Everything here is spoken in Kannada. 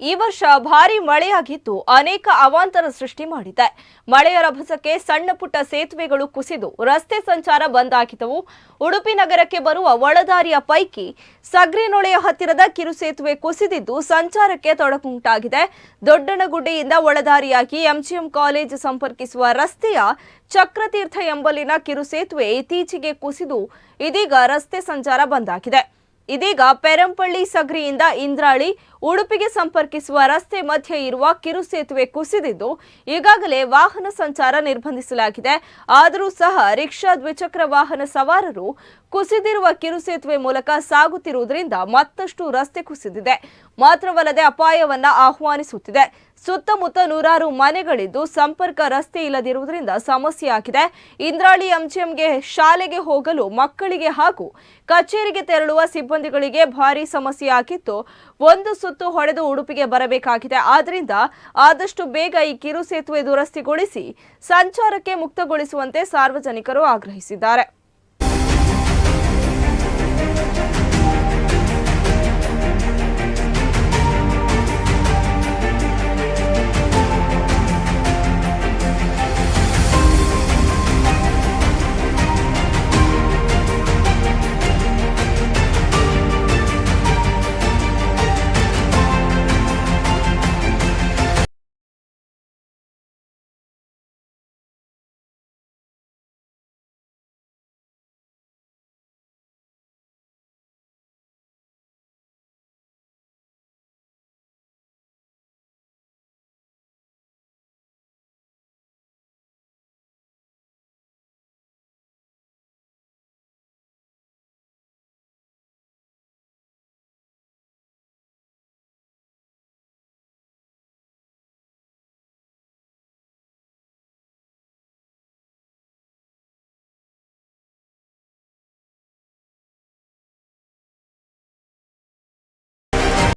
ಈ ವರ್ಷ ಭಾರಿ ಮಳೆಯಾಗಿದ್ದು ಅನೇಕ ಅವಾಂತರ ಸೃಷ್ಟಿ ಮಾಡಿದೆ. ಮಳೆಯ ರಭಸಕ್ಕೆ ಸಣ್ಣ ಪುಟ್ಟ ಸೇತುವೆಗಳು ಕುಸಿದು ರಸ್ತೆ ಸಂಚಾರ ಬಂದ್ ಆಗಿದ್ದವು. ಉಡುಪಿ ನಗರಕ್ಕೆ ಬರುವ ಒಳದಾರಿಯ ಪೈಕಿ ಸಗ್ರಿನೊಳೆಯ ಹತ್ತಿರದ ಕಿರು ಸೇತುವೆ ಕುಸಿದಿದ್ದು ಸಂಚಾರಕ್ಕೆ ತೊಡಕುಂಟಾಗಿದೆ. ದೊಡ್ಡಣಗುಡ್ಡೆಯಿಂದ ಒಳದಾರಿಯಾಗಿ ಎಂಜಿಎಂ ಕಾಲೇಜ್ ಸಂಪರ್ಕಿಸುವ ರಸ್ತೆಯ ಚಕ್ರತೀರ್ಥ ಎಂಬಲ್ಲಿನ ಕಿರು ಸೇತುವೆ ಇತ್ತೀಚೆಗೆ ಕುಸಿದು ಇದೀಗ ರಸ್ತೆ ಸಂಚಾರ ಬಂದಾಗಿದೆ ಇದೀಗ ಪೆರಂಪಳ್ಳಿ ಸಗ್ರಿಯಿಂದ ಇಂದ್ರಾಳಿ ಉಡುಪಿಗೆ ಸಂಪರ್ಕಿಸುವ ರಸ್ತೆ ಮಧ್ಯೆ ಇರುವ ಕಿರು ಸೇತುವೆ ಕುಸಿದಿದ್ದು ಈಗಾಗಲೇ ವಾಹನ ಸಂಚಾರ ನಿರ್ಬಂಧಿಸಲಾಗಿದೆ. ಆದರೂ ಸಹ ರಿಕ್ಷಾ ದ್ವಿಚಕ್ರ ವಾಹನ ಸವಾರರು ಕುಸಿದಿರುವ ಕಿರು ಸೇತುವೆ ಮೂಲಕ ಸಾಗುತ್ತಿರುವುದರಿಂದ ಮತ್ತಷ್ಟು ರಸ್ತೆ ಕುಸಿದಿದೆ. ಮಾತ್ರವಲ್ಲದೆ ಅಪಾಯವನ್ನ ಆಹ್ವಾನಿಸುತ್ತಿದೆ. ಸುತ್ತಮುತ್ತ ನೂರಾರು ಮನೆಗಳಿದ್ದು ಸಂಪರ್ಕ ರಸ್ತೆ ಇಲ್ಲದಿರುವುದರಿಂದ ಸಮಸ್ಯೆ ಆಗಿದೆ. ಇಂದ್ರಾಳಿ ಎಂಜಿಎಂಗೆ ಶಾಲೆಗೆ ಹೋಗಲು ಮಕ್ಕಳಿಗೆ ಹಾಗೂ ಕಚೇರಿಗೆ ತೆರಳುವ ಸಿಬ್ಬಂದಿಗಳಿಗೆ ಭಾರಿ ಸಮಸ್ಯೆಯಾಗಿತ್ತು ಒಂದು ಸುತ್ತು ಹೊಡೆದು ಉಡುಪಿಗೆ ಬರಬೇಕಾಗಿದೆ. ಆದ್ದರಿಂದ ಆದಷ್ಟು ಬೇಗ ಈ ಕಿರು ಸೇತುವೆ ದುರಸ್ತಿಗೊಳಿಸಿ ಸಂಚಾರಕ್ಕೆ ಮುಕ್ತಗೊಳಿಸುವಂತೆ ಸಾರ್ವಜನಿಕರು ಆಗ್ರಹಿಸಿದ್ದಾರೆ.